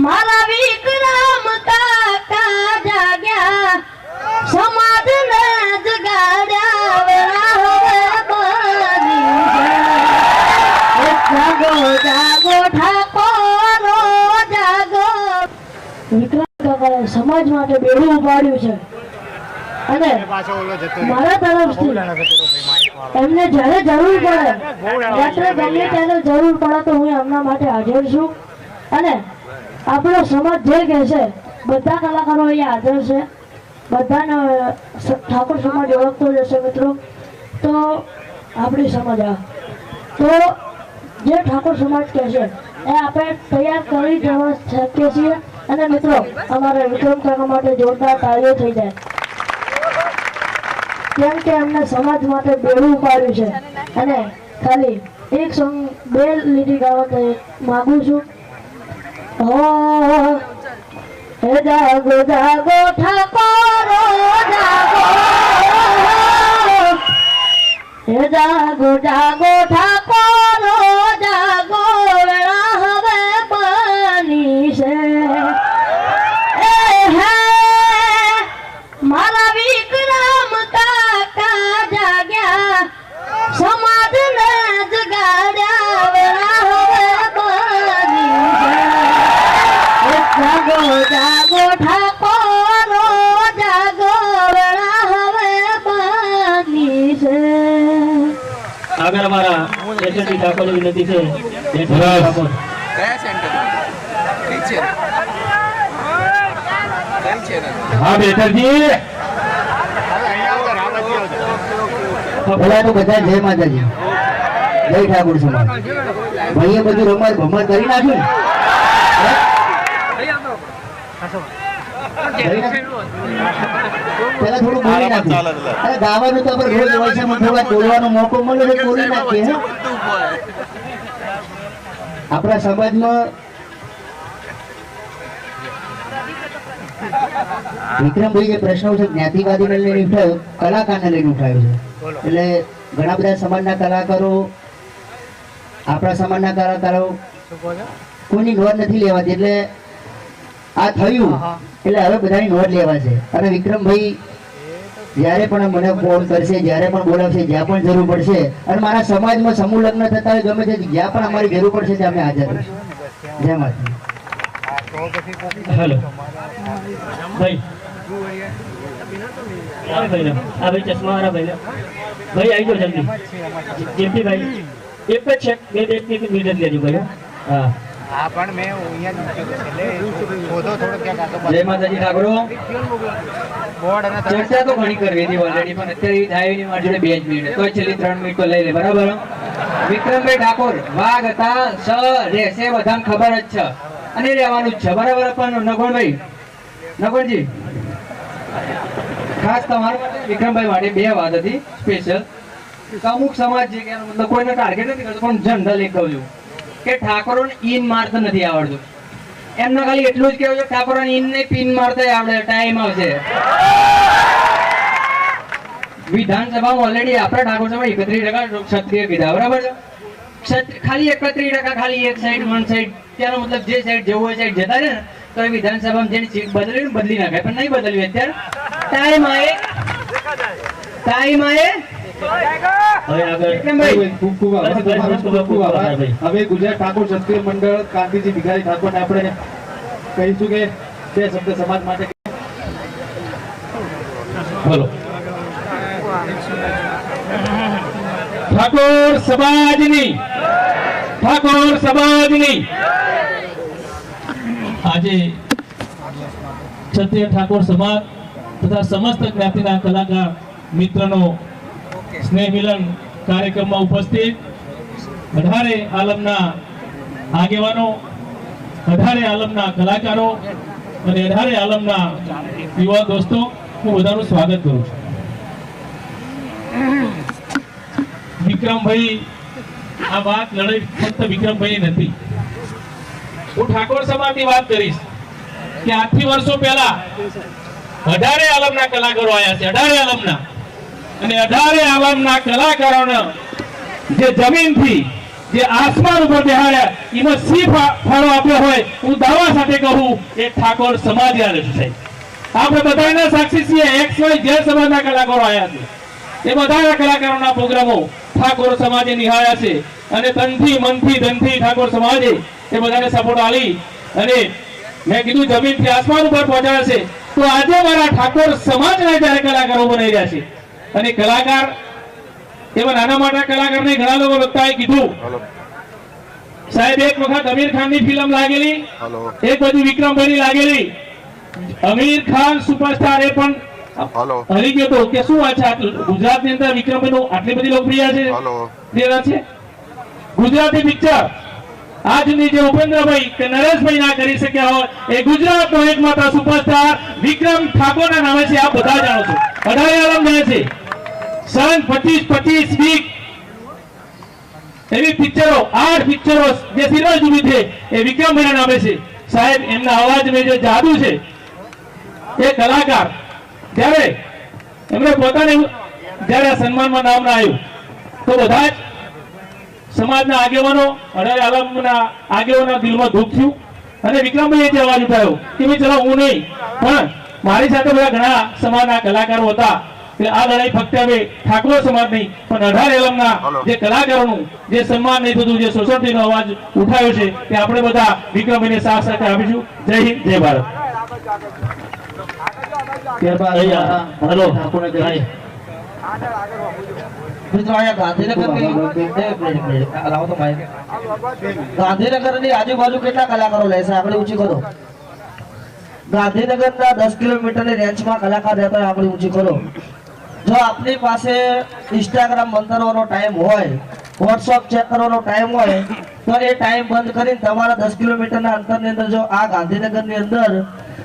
મારા વિક્રમ કાકા જાગ્યા. સમાજને જગાડ્યા વેળા હવે બની છે. જાગો જાગો ઠાકોરો જાગો. વિક્રમ કાકાએ સમાજ માટે બેડું ઉપાડ્યું છે. અને મારા તરફથી એમને જ્યારે જરૂર પડે રાત્રે ગમે ત્યારે જરૂર પડે તો હું એમના માટે હાજર છું. અને આપણો સમાજ જે કહે છે, બધા કલાકારો અહીંયા હાજર છે. બધાને ઠાકોર સમાજ ઓળખતો જ હશે મિત્રો. તો આપણી સમાજ આ. તો જે ઠાકોર સમાજ કહે છે, એ આપણે તૈયાર કરી જવા શકીએ છીએ. અને મિત્રો, અમારે વિક્રમ કાકા માટે જોરદાર તાળીઓ થઈ જાય. કેમ કે એમને સમાજ માટે બેડું ઉપાડ્યું છે. અને ખાલી એક સોંગ બે લીટી ગાવા માગું છું. હો હે જાગો જાગો ઠાકોરો જાગો હે જાગો જાગો ઠાકોરો જાગો હવે બની છે. આગળ અમારા એસએનટી ઠાકોરની વિનંતી છે. ઠાકોર. હા બેઠકજી. બધા. જય માતાજી. જય ઠાકોર સમાજ. ભાઈએ બધું રમત ભમત કરી નાખ્યું ને? પેલા થોડું બોલી નાખ્યું અરે ગાવાનું તો આપણે રોજ હોય છે પણ થોડા બોલવાનો મોકો મળે તો બોલી નાખીએ હે? બધું બોલે આપણા સમાજમાં વિક્રમભાઈ જે પ્રશ્ન છે જ્ઞાતિવાદીને લઈને ઉઠાયો કલાકારને લઈને ઉઠાયો છે. એટલે ઘણા બધા સમાજના કલાકારો આપણા સમાજના કલાકારો કોઈની ઘર નથી લેવાતી એટલે આ થયું. એટલે હવે બધાની નોટ લેવા છે. અને વિક્રમભાઈ જ્યારે પણ મને ફોન કરશે જ્યારે પણ બોલાવશે જ્યાં પણ જરૂર પડશે અને મારા સમાજમાં સમૂહ લગ્ન થતા હોય ગમે તે જ્યાં પણ અમારી જરૂર પડશે ત્યાં અમે હાજર રહીશું. જય માતા હેલો. ભાઈ. ભાઈ લો. આ ભાઈ ચશ્મા વાળા ભાઈ ભાઈ આવી જાઓ જલ્દી. જેમથી ભાઈ? એક જ છે. બે બે મિનિટ લેજો ભાઈ હો. હા પણ મેં અહીંયા શોધો થોડો ક્યાંક આતો જય માતાજી ઠાકોરો. બોર્ડ અને ચર્ચા તો ઘણી કરવી હતી ઓલરેડી પણ અત્યારે થાય એની મારી બે જ મિનિટ તો છેલ્લી ત્રણ મિનિટ તો લઈ લે બરાબર? વિક્રમભાઈ ઠાકોર વાઘ હતા સ રહેશે બધાને ખબર જ છે. અને રહેવાનું જ છે બરાબર પણ નગોણભાઈ નગોણજી. ખાસ તમારા માટે વિક્રમભાઈ માટે બે વાત હતી સ્પેશિયલ અમુક સમાજ છે કે મતલબ કોઈને ટાર્ગેટ નથી કરતો પણ જનરલ એક કહું છું. કે ઠાકોરોને ઈન મારતા નથી આવડતું. એમને ખાલી એટલું જ કેવું છે, ઠાકોરોને ઈન ને પિન મારતા આવડે, ટાઈમ આવશે. વિધાનસભામાં ઓલરેડી આપણા ઠાકોર સભા એકત્રીસ ટકા ક્ષત્રિય કીધા, બરાબર છે? ખાલી એકત્રીસ ટકા ખાલી એક સાઈડ વન સાઈડ ત્યાંનો મતલબ જે સાઈડ જવું હોય સાઈડ જતા રહે ને, તો એ વિધાનસભામાં જેની સીટ બદલી બદલી નાખે, પણ નહીં બદલવી અત્યારે. ટાઈમ આવે ટાઈમ આયે. હવે ગુજરાત ઠાકોર ક્ષત્રિય મંડળ કાંતિજી ભિખારી ઠાકોરને આપણે કહીશું કે બે શબ્દ સમાજ માટે. બોલો. ઠાકોર સમાજની ઠાકોર સમાજની. આજે ક્ષત્રિય ઠાકોર સમાજ તથા સમસ્ત જ્ઞાતિના કલાકાર મિત્રનો સ્નેહ કાર્યક્રમમાં ઉપસ્થિત. અઢારે આલમના આગેવાનો અઢારે આલમના કલાકારો અને અઢારે આલમના યુવા દોસ્તો, હું બધાનું સ્વાગત કરું છું. વિક્રમભાઈ, આ વાત લડાઈ ફક્ત વિક્રમભાઈ નથી. હું ઠાકોર સમાજની વાત કરીશ કે આજથી વર્ષો પહેલા અઢારે આલમના કલાકારો આવ્યા છે, અઢારે આલમના. અને અઢારે આલમના કલાકારોને જે જમીનથી જે આસમાન ઉપર બેહાડ્યા, એમાં સી ફાળો આપ્યો હોય, હું દાવા સાથે કહું, એ ઠાકોર સમાજ યાદ છે આપણે બધાના સાક્ષી છીએ એક્સ વાય જે સમાજના કલાકારો આવ્યા છે. એ બધાના કલાકારોના પ્રોગ્રામો ઠાકોર સમાજે નિહાળ્યા છે. અને તનથી મનથી, ધનથી ઠાકોર સમાજે એ બધાને સપોર્ટ આલી અને મેં કીધું, જમીનથી આસમાન ઉપર પહોંચાડે છે તો આજે મારા ઠાકોર સમાજના જ્યારે કલાકારો બનાવી રહ્યા છે. અને કલાકાર એવા નાના મોટા કલાકાર ને ઘણા લોકો વક્તાએ કીધું. સાહેબ એક વખત અમીર ખાનની ફિલ્મ લાગેલી. એક બધી વિક્રમભાઈ ની લાગેલી. અમીર ખાન સુપરસ્ટાર એ પણ હરી ગયો તો. કે શું વાત છે? ગુજરાતની અંદર વિક્રમભાઈ નું આટલી બધી લોકપ્રિય છે? ગુજરાતી પિક્ચર. આજની જે ઉપેન્દ્રભાઈ કે નરેશભાઈ ના કરી શક્યા હોય એ ગુજરાતનો એકમાત્ર સુપરસ્ટાર વિક્રમ ઠાકોરના નામે છે. આપ બધા જાણો છો. બધા આરામ જાણે છે. સન પચીસ પચીસ વીક એવી પિક્ચરો, આઠ પિક્ચરો જે સિરિયલ જુદી છે, એ વિક્રમભાઈના નામે છે. સાહેબ, એમના અવાજમાં જે જાદુ છે, એ કલાકાર. ત્યારે એમને પોતાને જ્યારે સન્માનમાં નામ ના આવ્યું, તો બધા જ સમાજના આગેવાનો, અઢારે આલમના આગેવાનોના દિલમાં દુઃખ થયું. અને વિક્રમભાઈએ જે અવાજ ઉઠાવ્યો કે ભાઈ, ચલો હું નહીં, પણ મારી સાથે બધા ઘણા સમાજના કલાકારો હતા. એટલે આ લડાઈ ફક્ત હવે ઠાકોર સમાજ નહીં પણ અઢાર એલમના જે કલાકારોનું જે સન્માન નહીં થતું જે સોસાયટીનો અવાજ ઉઠાયો છે તે આપણે બધા વિક્રમભાઈને સાથ સાથે આપીશું. જય હિન્દ જય ભારત. ઠાકોરને ની આજુબાજુ કેટલા કલાકારો લેશે આપણે ઊંચી કરો. ગાંધીનગરના દસ કિલોમીટરની રેન્જમાં કલાકાર રહેતા આપણે ઊંચી કરો. જો આપની પાસે ઇન્સ્ટાગ્રામ બંધ કરવાનો ટાઈમ હોય વોટ્સઅપ ચેક કરવાનો ટાઈમ હોય તો એ ટાઈમ બંધ કરીને તમારા દસ કિલોમીટરના અંતરની અંદર જો આ ગાંધીનગરની અંદર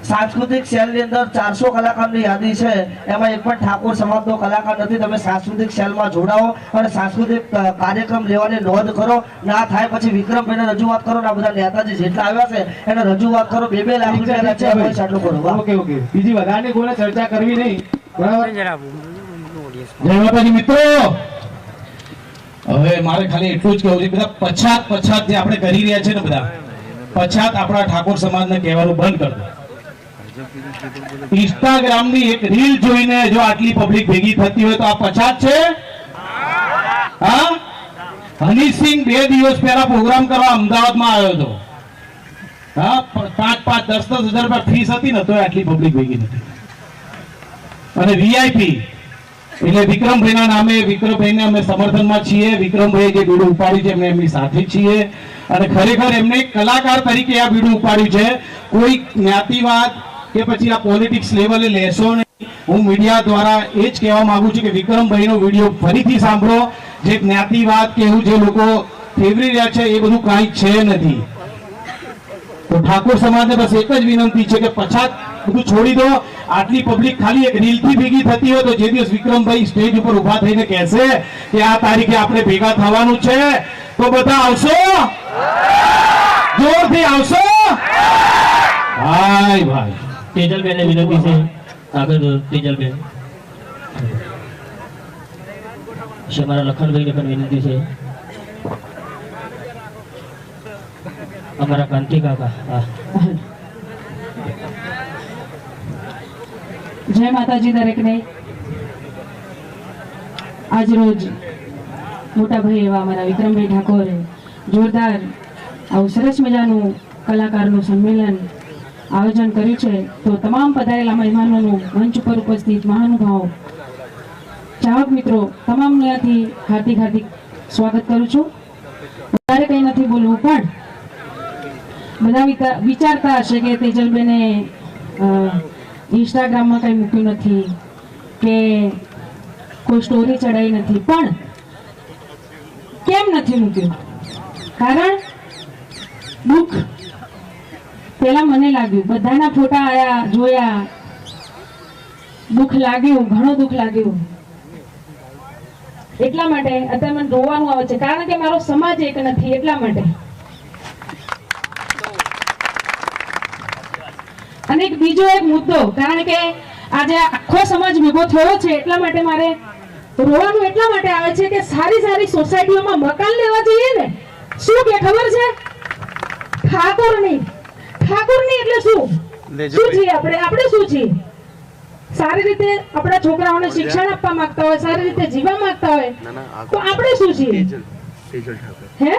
સાંસ્કૃતિક સેલની અંદર ચારસો કલાકારની યાદી છે એમાં એક પણ ઠાકોર સમાજનો કલાકાર નથી તમે સાંસ્કૃતિક સેલમાં જોડાઓ અને સાંસ્કૃતિક કાર્યક્રમ લેવાની નોંધ કરો. ના થાય પછી વિક્રમભાઈને રજૂઆત કરો ને આ બધા નેતાજી જેટલા આવ્યા છે એને રજૂઆત કરો. બે બે લાખ રૂપિયા આટલું કરો ઓકે ઓકે. બીજી વધારે કોઈને ચર્ચા કરવી નહીં? બરાબર? જય માતાજી મિત્રો. હવે મારે ખાલી એટલું જ કહેવું છે, બધા પછાત પછાત જે આપણે કરી રહ્યા છે ને બધા, પછાત આપણા ઠાકોર સમાજને કહેવાનું બંધ કરી દો. ઇન્સ્ટાગ્રામની એક રીલ જોઈને જો આટલી પબ્લિક ભેગી થતી હોય તો આ પછાત છે? હનીસિંહ બે દિવસ પહેલા પ્રોગ્રામ કરવા અમદાવાદમાં આવ્યો હતો. હા પાંચ પાંચ દસ દસ હજાર રૂપિયા ફીસ હતી ને તો આટલી પબ્લિક ભેગી નથી. અને વીઆઈપી એટલે વિક્રમભાઈના નામે, વિક્રમભાઈને અમે સમર્થનમાં છીએ. વિક્રમભાઈએ જે બીડું ઉપાડ્યું છે, અમે એમની સાથે છીએ. અને ખરેખર એમને કલાકાર તરીકે આ બીડું ઉપાડ્યું છે. કોઈ જ્ઞાતિવાદ કે પછી આ પોલિટિક્સ લેવલે લેશો હું મીડિયા દ્વારા એ જ કહેવા માંગુ છું કે વિક્રમભાઈનો વીડિયો ફરીથી સાંભળો. જે જ્ઞાતિવાદ કે એવું જે લોકો ફેવરી રહ્યા છે, એ બધું કાંઈ છે નથી. તો ઠાકોર સમાજને બસ એક જ વિનંતી છે કે પછાત બધું છોડી દો. આટલી પબ્લિક ખાલી એક રીલથી ભેગી થતી હોય તો જે દિવસ વિક્રમભાઈ સ્ટેજ ઉપર ઊભા થઈને કહેશે કે આ તારીખે આપણે ભેગા થવાનું છે, તો બધા આવશો? જોરથી આવશો? ભાઈ ભાઈ. તેજલબેન વિનંતી છે. આગળ તેજલબેન. અમારા લખનભાઈને પણ વિનંતી છે. અમારા કાંતિ કાકા. હા. જય માતાજી દરેકને. આજ રોજ મોટા ભાઈ એવા અમારા વિક્રમભાઈ ઠાકોરે જોરદાર આવું સરસ મજાનું કલાકારનું સંમેલન આયોજન કર્યું છે. તો તમામ પધારેલા મહેમાનોનું મંચ ઉપર ઉપસ્થિત મહાનુભાવો, ચાહક મિત્રો, તમામને ત્યાંથી હાર્દિક હાર્દિક સ્વાગત કરું છું. વધારે કંઈ નથી બોલવું, પણ બધા વિચારતા હશે કે તેજલબેને ઇન્સ્ટાગ્રામમાં કંઈ મૂક્યું નથી કે કોઈ સ્ટોરી ચડાવી નથી. પણ કેમ નથી મૂક્યું? કારણ દુઃખ. પેલા મને લાગ્યું, બધાના ફોટા આયા, જોયા. દુઃખ લાગ્યું, ઘણું દુઃખ લાગ્યું. એટલા માટે અત્યારે મને રોવાનું આવે છે. કારણ કે મારો સમાજ એક નથી, એટલા માટે. અને બીજો એક મુદ્દો કારણ કે આજે આખો સમાજ ભેગો થયો છે એટલા માટે મારે રોવાનું એટલા માટે આવે છે કે સારી સારી સોસાયટીઓમાં મકાન લેવા જઈએ ને શું કે ખબર છે? ઠાકોરની ઠાકોરની એટલે શું? શું છીએ આપણે? આપણે શું છીએ? સારી રીતે આપણા છોકરાઓને શિક્ષણ આપવા માંગતા હોય સારી રીતે જીવવા માંગતા હોય તો આપણે શું છીએ? હે?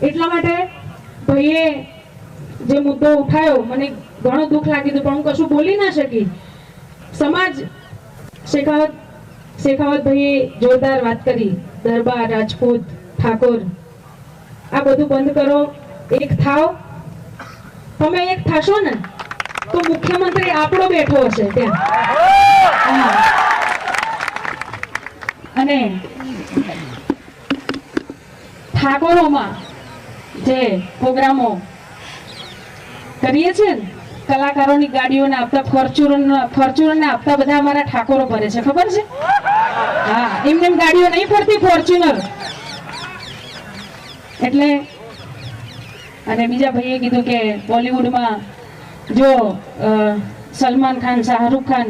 એટલા માટે ભાઈએ જે મુદ્દો ઉઠાયો, મને ઘણો દુઃખ લાગ્યું હતું, પણ હું કશું બોલી ના શકી. સમાજ શેખાવત શેખાવત ભાઈએ જોરદાર વાત કરી. દરબાર, રાજપૂત, ઠાકોર. આ બધું બંધ કરો. એક થાવ. તમે એક થશો ને, તો મુખ્યમંત્રી આપણો બેઠો હશે ત્યાં. અને ઠાકોરોમાં જે પ્રોગ્રામો કરીએ છીએ ને? કલાકારોની ગાડીઓને આપતા ફોર્ચ્યુનર ફોર્ચ્યુનરને આપતા બધા અમારા ઠાકોરો ભરે છે. ખબર છે? હા, એમને એમ ગાડીઓ નહીં ફરતી, ફોર્ચ્યુનર. એટલે અને બીજા ભાઈએ કીધું કે બોલિવૂડમાં જો સલમાન ખાન, શાહરૂખ ખાન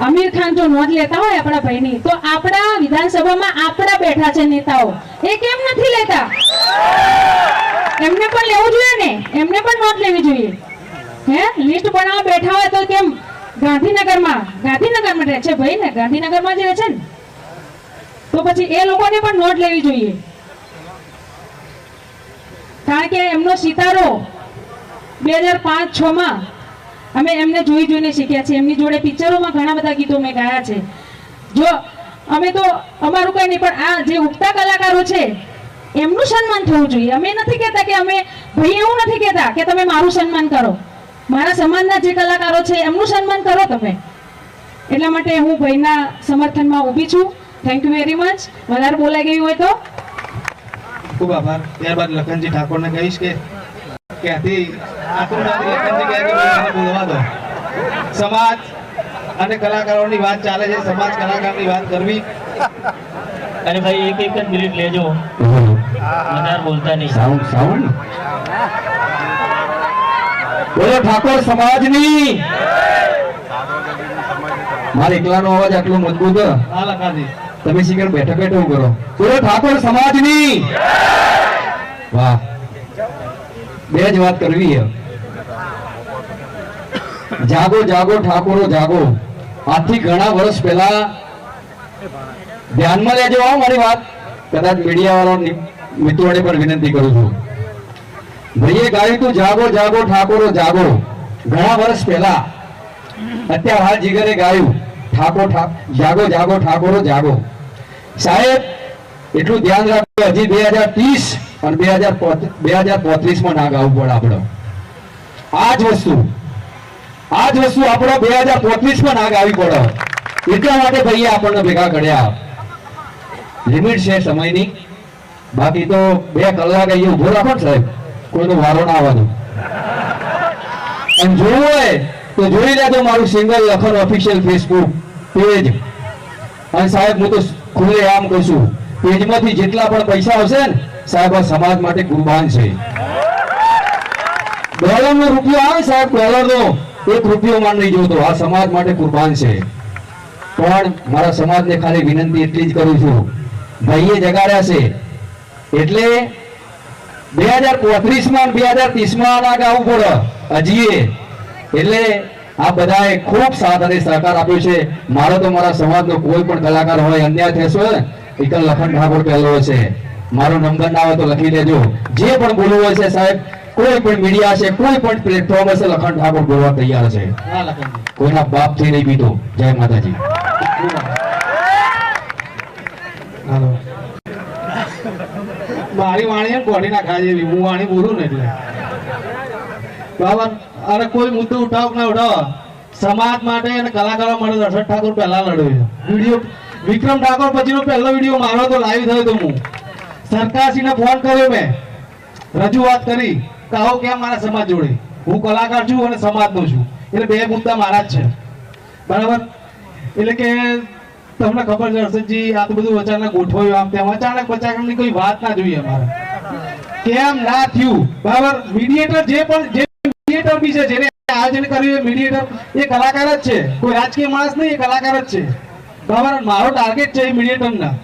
આમિર ખાન જો નોંધ લેતા હોય આપણા ભાઈની, તો આપણા વિધાનસભામાં આપણા બેઠા છે નેતાઓ. એ કેમ નથી લેતા? એમને પણ લેવું જોઈએ ને? એમને પણ નોંધ લેવી જોઈએ. હે? લિસ્ટ બનાવવા બેઠા હોય તો કેમ? ગાંધીનગરમાં ગાંધીનગરમાં રહે છે ભાઈ ને? ગાંધીનગરમાં જ રહે છે ને? તો પછી એ લોકોને પણ નોંધ લેવી જોઈએ. કારણ કે એમનો સિતારો બે હજાર પાંચ છ માં અમે એમને જોઈ જોઈને શીખ્યા છીએ. એમની જોડે પિક્ચરોમાં ઘણા બધા ગીતો મેં ગાયા છે. જો, અમે તો અમારું કઈ નહીં, પણ આ જે ઉગતા કલાકારો છે, એમનું સન્માન થવું જોઈએ. અમે નથી કહેતા કે અમે ભાઈ એવું નથી કહેતા કે તમે મારું સન્માન કરો. મારા સમાજના જે કલાકારો છે, એમનું સન્માન કરો તમે. એટલા માટે હું ભાઈના સમર્થનમાં ઊભી છું. થેન્ક યુ વેરી મચ વધારે બોલાઈ ગયું હોય તો. ખૂબ આભાર. ત્યારબાદ લખનજી ઠાકોરને કહીશ કે ક્યાંથી સમાજ અને કલાકારોની વાત ચાલે છે. સમાજ કલાકારની વાત કરવી. અરે ભાઈ એક એક જ મિનિટ લેજો. વધારે બોલતા નહીં. Sound sound? બોલો ઠાકોર સમાજની. મારે એકલાનો અવાજ આટલો મજબૂત હ. હા લખાજી. તમે શિખર બેઠા બેઠા એવું કરો બોલો ઠાકોર સમાજની. વાહ. બે જ વાત કરવી છે જાગો જાગો, ઠાકોરો, જાગો. આથી ઘણા વર્ષ પહેલા ધ્યાનમાં લેજો હો મારી વાત. કદાચ મીડિયા વાળા મિત્રોને પણ વિનંતી કરું છું. ભાઈએ ગાયું તું જાગો જાગો, ઠાકોરો, જાગો. ઘણા વર્ષ પહેલા અત્યારે હાલ જીગરે ગાયું. ઠાકો, ઠા, જાગો જાગો, ઠાકોરો, જાગો. સાહેબ, એટલું ધ્યાન રાખજો, હજી બે હજાર ત્રીસ અને બે હજાર બે હજાર પોત્રીસમાં ના ગાવું પડે આપણે. આ જ વસ્તુ. આ વસ્તુ આપણે બે હજાર પોત્રીસમાં ના ગાવી પડે એટલા માટે ભાઈએ આપણને ભેગા કર્યા. લિમિટ છે સમયની. બાકી તો બે કલાક અહીંયા ઊભો રાખો સાહેબ. કોઈનો વારો ના આવવાનો. અને જોવું હોય, તો જોઈ લેજો મારું સિંગલ લખન ઓફિશિયલ ફેસબુક પેજ અને સાહેબ, હું તો ખુલ્લે આમ કહું છું પેજમાંથી જેટલા પણ પૈસા આવશે ને, સાહેબ, આ સમાજ માટે કુરબાન છે. ડોલરનો રૂપિયો આવે સાહેબ, ડોલરનો. એક રૂપિયો માન નહીં જોતો આ સમાજ માટે કુરબાન છે. પણ મારા સમાજને ખાલી વિનંતી એટલી જ કરું છું. ભાઈએ જગાડ્યા છે. એટલે બે હજાર પોત્રીસમાં બે હજાર ત્રીસમાં ના ગાવું પડે હજીએ એટલે આ બધાએ ખૂબ સાથ અને સહકાર આપ્યો છે. મારો તો મારા સમાજનો કોઈ પણ કલાકાર હોય, અન્યાય થશે એકલ લખન ઠાકોર પહેલો છે. મારો નંબર ના હોય તો લખી દેજો જે પણ બોલવું હોય છે સાહેબ કોઈ પણ મીડિયા છે કોઈ પણ પ્લેટફોર્મ હશે લખન ઠાકોર બોલવા તૈયાર છે. કોઈના બાપથી નહીં પીધો જય માતાજી. મારી વાણી એમ ના જેવી હું વાણી બોલું ને એટલે. બાબા અરે કોઈ મુદ્દો ઉઠાવ ના ઉઠાવ? સમાજ માટે અને કલાકારો માટે દર્શક ઠાકોર પહેલા લડ્યો વીડિયો વિક્રમ ઠાકોર પછીનો પહેલો વીડિયો મારો તો લાઈવ થયો તો હું. સરકારશ્રીને ફોન કર્યો મેં. રજૂઆત કરી. કે આવો મારા સમાજ જોડે. હું કલાકાર છું અને સમાજનો છું. એટલે બે મુદ્દા મારા જ છે. બરાબર? એટલે કે તમને ખબર છે હર્ષદજી આ તો બધું અચાનક ગોઠવાયું આમ તેમ. અચાનક પચાકની કોઈ વાત ના જોઈએ અમારે. કેમ ના થયું? બરાબર? મીડિયેટર જે પણ, જે મીડિયેટર બી છે, જેને આયોજન કર્યું એ મીડિયેટર એ કલાકાર જ છે. કોઈ રાજકીય માણસ નહીં, એ કલાકાર જ છે. બરાબર? મારો ટાર્ગેટ છે એ મીડિયેટરના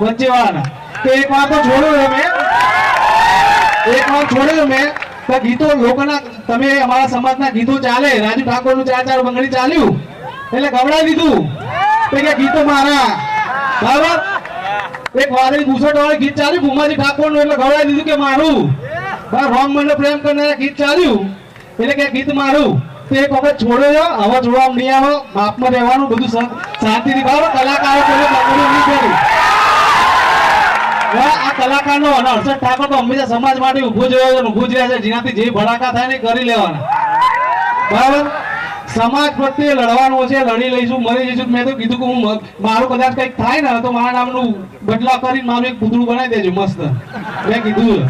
વચ્ચે વાળાના તો એક વાર તો છોડ્યો મેં એક વાર છોડ્યો મેં તો ગીતો લોકોના, તમે અમારા સમાજના ગીતો ચાલે, રાજુ ઠાકોરનું ચાર ચાર બંગડી ચાલ્યું. એટલે ગવડાવી દીધું. તો કે ગીતો મારા. બરાબર? એક વાદળી ઘૂસટ વાળું ગીત ચાલ્યું, ભૂમાજી ઠાકોરનું એટલે ગવડાવી દીધું કે મારું. બરાબર, રોમ મને પ્રેમ કરનારા ગીત ચાલ્યું. એટલે કે ગીત મારું. તો એક વખત છોડો હવે જોવા નહીં આવો માપમાં રહેવાનું, બધું શાંતિથી, બરાબર? કલાકારો કોઈ બગડ્યું નહીં કર્યું આ કલાકારનો અને હર્ષદ ઠાકોર તો હંમેશા સમાજ માટે ઊભો જ રહ્યો છે અને ઊભો જ રહ્યા છે. જેનાથી જે ભડાકા થાય ને કરી લેવાના. બરાબર? સમાજ પ્રત્યે લડવાનું છે લડી લઈશું મરી જઈશું. મેં તો કીધું કે હું મારું કદાચ કંઈક થાય ને તો મારા નામનું બદલાવ કરીને મારું એક પૂતળું બનાવી દેજો મસ્ત. મેં કીધું.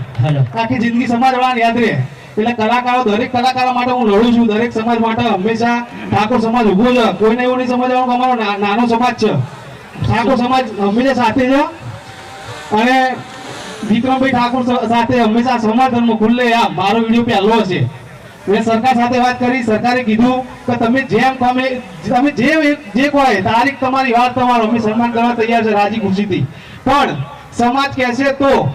આખી જિંદગી સમાજ વાળાને યાદ રહે. એટલે કલાકારો દરેક કલાકારો માટે હું લડું છું. દરેક સમાજ માટે હંમેશા ઠાકોર સમાજ ઊભો છે કોઈને એવું નહીં સમજવાનું કે અમારો નાનો સમાજ છે. ઠાકોર સમાજ હંમેશા સાથે છે અને વિક્રમભાઈ ઠાકોર સાથે હંમેશા સમર્થનમાં ખુલ્લે આ મારો વીડિયો પહેલો છે. મેં સરકાર સાથે વાત કરી, સરકારે કીધું કે તમે જેમ તમે તમે જે જે કોઈ તારીખ તમારી વાત તમારો, અમે સન્માન કરવા તૈયાર છે રાજી ખુશીથી. પણ સમાજ કહેશે તો,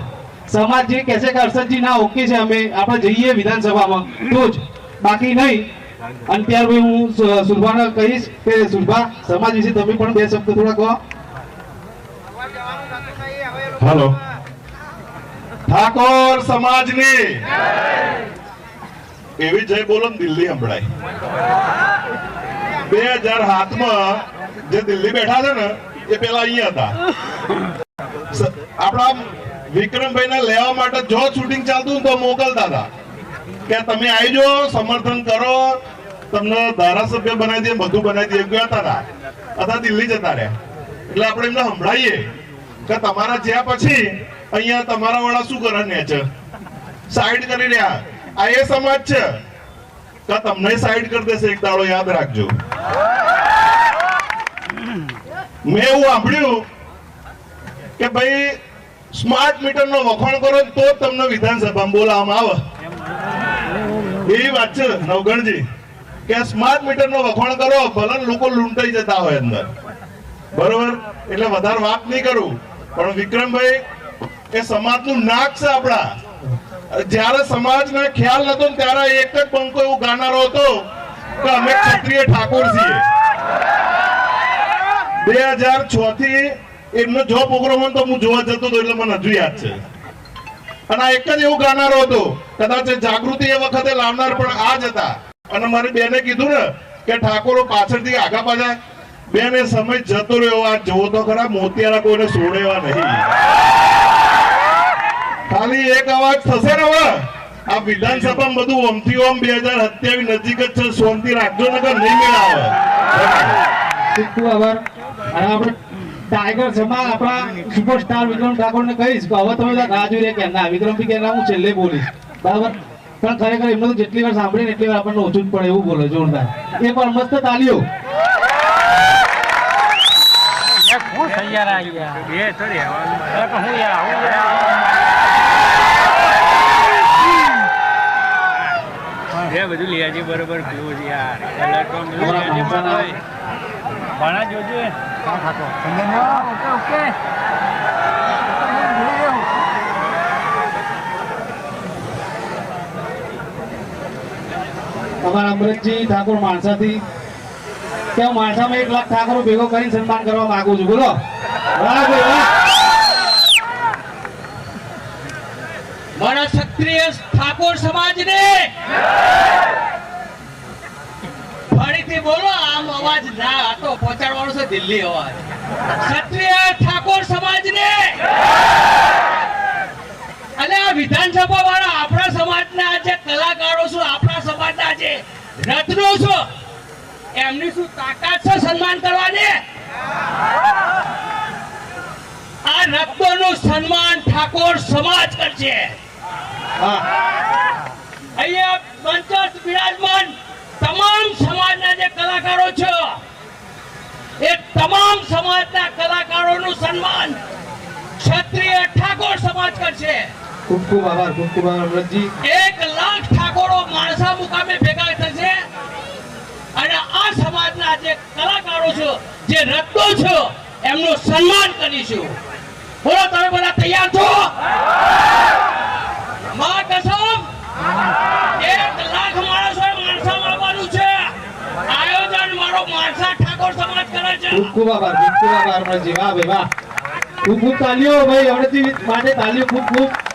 સમાજ જે કહેશે કે હર્ષદજી, ના, ઓકે છે અમે, આપણે જઈએ વિધાનસભામાં. તો જ. બાકી નહીં. અને ત્યાર પછી હું સુરભાને કહીશ કે, સુરભા, સમાજ વિશે તમે પણ બે શબ્દ થોડા કહો. હાલો. ઠાકોર સમાજની. એવી જય બોલો દિલ્હી સંભળાય. બે હજાર સાતમાં જે દિલ્હી બેઠા છે ને, એ પેલા અહીંયા હતા. આપણા વિક્રમભાઈ ને લેવા માટે જો શૂટિંગ ચાલતું તો મોકલતા હતા. કે તમે આવી જાઓ સમર્થન કરો, તમને ધારાસભ્ય બનાવી દે, બધું બનાવી એમ કહેતા હતા. અથવા દિલ્હી જતા રહ્યા. એટલે આપણે એમને સંભળાવીએ કે તમારા જ્યાં પછી અહીંયા તમારા વાળા શું કરે છે? સાઈડ કરી રહ્યા. આ એ સમાજ છે. કે તમને સાઈડ કરી દેશે એક દાડો, યાદ રાખજો. મેં એવું સાંભળ્યું કે ભાઈ સ્માર્ટ મીટર નો વખાણ કરો તો જ તમને વિધાનસભામાં બોલાવવામાં આવે. એવી વાત છે, નવગણજી. કે સ્માર્ટ મીટર નો વખાણ કરો, ભલે લોકો લૂંટાઈ જતા હોય અંદર. બરોબર? એટલે વધારે વાત નહીં કરું. પણ વિક્રમભાઈ, એ સમાજનું નાક છે આપણા. જ્યારે સમાજને ખ્યાલ નતો ત્યારે એક જ પંખો એવું ગાનારો હતો કે અમે ક્ષત્રિય ઠાકોર છીએ. બે હજાર છ થી એમનો જો પ્રોગ્રામ હતો, હું જોવા જતો હતો એટલે મને હજુ યાદ છે. અને આ એક જ એવું ગાનારો હતો. કદાચ જાગૃતિ એ વખતે લાવનાર પણ આ જ હતા. અને મારી બેને કીધું ને કે ઠાકોરો પાછળથી આગા પાછા બેન સમય જતો રહ્યો, આ જોવો તો ખરા મોતિયારા કોઈને સોડેવા નહીં. ખાલી એક અવાજ થશે ને હવે? આ વિધાનસભામાં બધું ઓમથી ઓમ બે હજાર સત્યાવીસ નજીક જ છે સોમથી રાખજો નગર નહીં મેળાવે. આપણે ટાઈગર સમાજ, આપણા સુપરસ્ટાર વિક્રમ ઠાકોર ને કહીશ કે હવે તમે રાજુ કે ના વિક્રમથી કે ના હું છેલ્લે બોલીશ. બરાબર? પણ ખરેખર એમનું જેટલી વાર સાંભળીને એટલી વાર આપણને ઓછું જ પડે, એવું બોલે, જોરદાર. એ પણ મસ્ત તાલીઓ. હું તૈયાર આવી ગયા. બે થોડી હું યાર હું યાર. એ બધું લેજે બરોબર પીવું છે યાર. કલર તો લેજે માણસાના- ભણા જોજે કાં ખાતો ઓકે ઓકે અમારા અમૃતજી ઠાકોર માણસાથી કે માણસામાં એક લાખ ઠાકોર ભેગો કરીને સન્માન કરવા માંગુ છું? બોલો. મારા ક્ષત્રિય ઠાકોર સમાજને ફરીથી બોલો, આમ અવાજ ના, આ પહોંચાડવાનો છે દિલ્હી અવાજ. ક્ષત્રિય ઠાકોર સમાજને અને આ વિધાનસભા વાળા આપણા સમાજના જે કલાકારો છો, આપણા સમાજના જે રત્નો છો એમની શું તાકાત છે સન્માન કરવાની? આ રત્નોનું સન્માન ઠાકોર સમાજ કરશે. અહીંયા બિરાજમાન તમામ સમાજના જે કલાકારો છે એ તમામ સમાજના કલાકારોનું સન્માન ક્ષત્રિય ઠાકોર સમાજ કરશે. ખૂબ ખૂબ આભાર ખૂબ ખૂબ આભાર એક લાખ ઠાકોરો માણસા મુકામે ભેગા સમાજના જે કલાકારો છો, જે રત્નો છો, એમનું સન્માન કરીશું બોલો, તમે બધા તૈયાર છો? માં કસમ, એક લાખ માણસો માણસા મારવાનું છે. આયોજન મારો માણસા ઠાકોર સમાજ કરે છે. ખૂબ આભાર, ખૂબ ખૂબ આભાર વાહ ભાઈ વાહ. ખૂબ ખૂબ તાલીઓ, ભાઈ, અમરજી, માટે તાલીઓ ખૂબ ખૂબ.